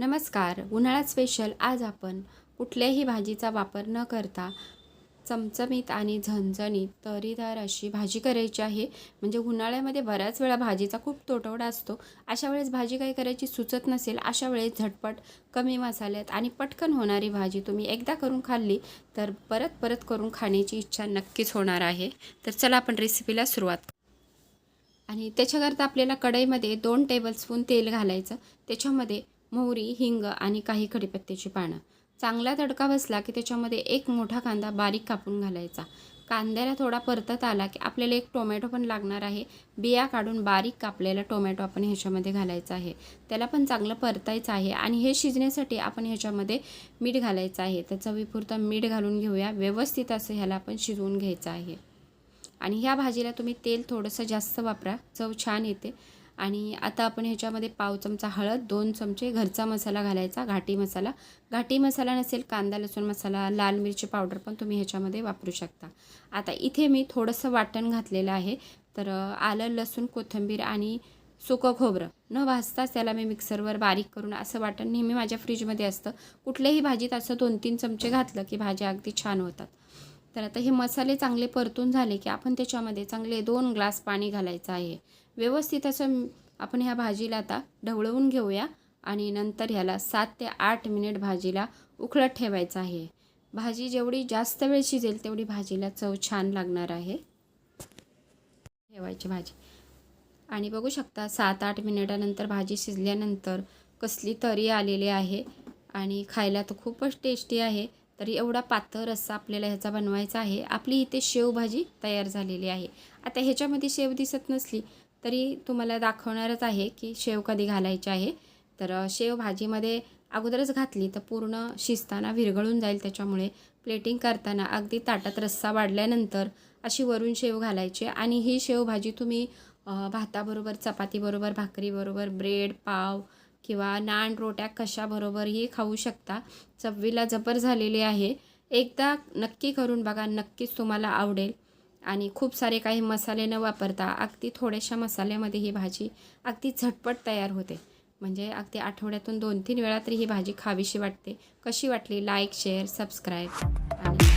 नमस्कार उन्हाळा स्पेशल आज आपण कुठल्याही भाजीचा वापर न करता चमचमीत आणि झणझणीत तरीदार अशी भाजी करायची आहे. म्हणजे उन्हाळ्यामध्ये बऱ्याच वेळा भाजीचा खूप तोटवडा असतो. अशा वेळेस भाजी काही करायची सुचत नसेल अशा वेळेस झटपट कमी मसाल्यात आणि पटकन होणारी भाजी तुम्ही एकदा करून खाल्ली तर परत परत करून खाण्याची इच्छा नक्कीच होणार आहे. तर चला आपण रेसिपीला सुरुवात आणि त्याच्याकरता आपल्याला कढईमध्ये दोन टेबलस्पून तेल घालायचं. त्याच्यामध्ये मोहरी हिंग आणि काही कढीपत्त्याची पानं. चांगला तडका बसला की त्याच्यामध्ये एक मोठा कांदा बारीक कापून घालायचा. कांद्याला थोडा परतत आला की आपल्याला एक टोमॅटो पण लागणार आहे. बिया काढून बारीक कापलेला टोमॅटो आपण ह्याच्यामध्ये घालायचा आहे. त्याला पण चांगलं परतायचं आहे आणि हे शिजण्यासाठी आपण ह्याच्यामध्ये मीठ घालायचं आहे. तर चवीपुरतं मीठ घालून घेऊया. व्यवस्थित असं ह्याला आपण शिजवून घ्यायचं आहे. आणि ह्या भाजीला तुम्ही तेल थोडंसं जास्त वापरा. चव छान येते. आणि आता आपण ह्याच्यामध्ये पाव चमचा हळद दोन चमचे घरचा मसाला घालायचा घाटी मसाला. घाटी मसाला नसेल कांदा लसूण मसाला लाल मिरची पावडर पण तुम्ही ह्याच्यामध्ये वापरू शकता. आता इथे मी थोडंसं वाटण घातलेलं आहे. तर आलं लसूण कोथिंबीर आणि सुकं खोबरं. न भाजताच त्याला मी मिक्सरवर बारीक करून असं वाटण नेहमी माझ्या फ्रीजमध्ये असतं. कुठल्याही भाजीत असं दोन तीन चमचे घातलं की भाज्या अगदी छान होतात. तर आता हे मसाले चांगले परतून झाले की आपण त्याच्यामध्ये चांगले दोन ग्लास पाणी घालायचं आहे. व्यवस्थित असं आपण ह्या भाजीला आता ढवळवून घेऊया आणि नंतर ह्याला सात ते आठ मिनिट भाजीला उकळत ठेवायचं आहे. भाजी जेवढी जास्त वेळ शिजेल तेवढी भाजीला चव छान लागणार आहे. ठेवायची भाजी. आणि बघू शकता सात आठ मिनिटानंतर भाजी शिजल्यानंतर कसली तरी आलेली आहे आणि खायला तर खूपच टेस्टी आहे. तरी एवढा पातळ रस्सा आपल्याला ह्याचा बनवायचा आहे. आपली इथे शेवभाजी तयार झालेली आहे. आता ह्याच्यामध्ये शेव दिसत नसली तरी तुम्हाला दाखवणारच आहे की शेव कधी घालायची आहे. तर शेव भाजीमध्ये अगोदरच घातली तर पूर्ण शिजताना विरघळून जाईल त्याच्यामुळे प्लेटिंग करताना अगदी ताटात रस्सा वाढल्यानंतर अशी वरून शेव घालायची आणि ही शेवभाजी तुम्ही भाताबरोबर चपातीबरोबर भाकरीबरोबर ब्रेड पाव किंवा नान रोट्या कशाबरोबरही खाऊ शकता. चवीला जबर झालेली आहे. एकदा नक्की करून बघा नक्कीच तुम्हाला आवडेल. आणि खूप सारे काही मसाले न वापरता अगदी थोड्याशा मसाल्यामध्ये ही भाजी अगदी झटपट तयार होते. म्हणजे अगदी आठवड्यातून दोन तीन वेळा तरी ही भाजी खावीशी वाटते. कशी वाटली? लाईक शेअर सबस्क्राईब आणि